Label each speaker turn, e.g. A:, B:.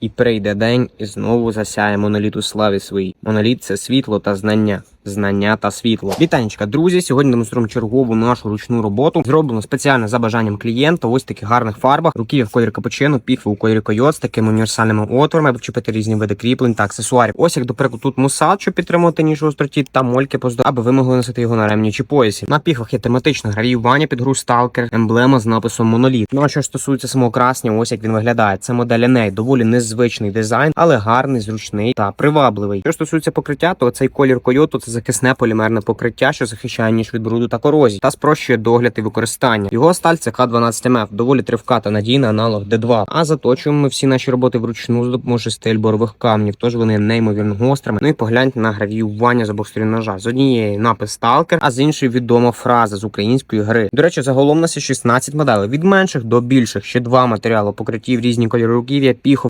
A: І прийде день, і знову засяє моноліт у славі своїй. Моноліт це світло та знання. Знання та світло. Вітанечка, друзі. Сьогодні демонструємо чергову нашу ручну роботу. Зроблено спеціально за бажанням клієнта. Ось в таких гарних фарбах. Руків'я в кольорі капучино, піхви у кольорі койот з такими універсальними отворами, чіпити різні види кріплень та аксесуарів. Ось як, до прикладу, тут мусат, щоб підтримувати ніж у остроті, та мольки поздо, аби ви могли носити його на ремні чи поясі. На піхвах є тематичне гравіювання під гру сталкер, емблема з написом моноліт. Ну а що стосується самого красня, ось як він виглядає. Це модель Еней, доволі незвичний дизайн, але гарний, зручний та привабливий. Що стосується покриття, то цей колір койоту це захисне полімерне покриття, що захищає ніж від бруду та корозії та спрощує догляд і використання. Його сталь це К12МФ, доволі тривка та надійна аналог Д2. А заточуємо ми всі наші роботи вручну за допомогою стиль борових камнів, тож вони неймовірно гострими. Ну і погляньте на гравіювання з обох сторін ножа. З однієї напис Сталкер, а з іншої відома фраза з української гри. До речі, загалом у нас є 16 моделей від менших до більших. Ще два матеріали покриттів різні кольори руків'я, піхов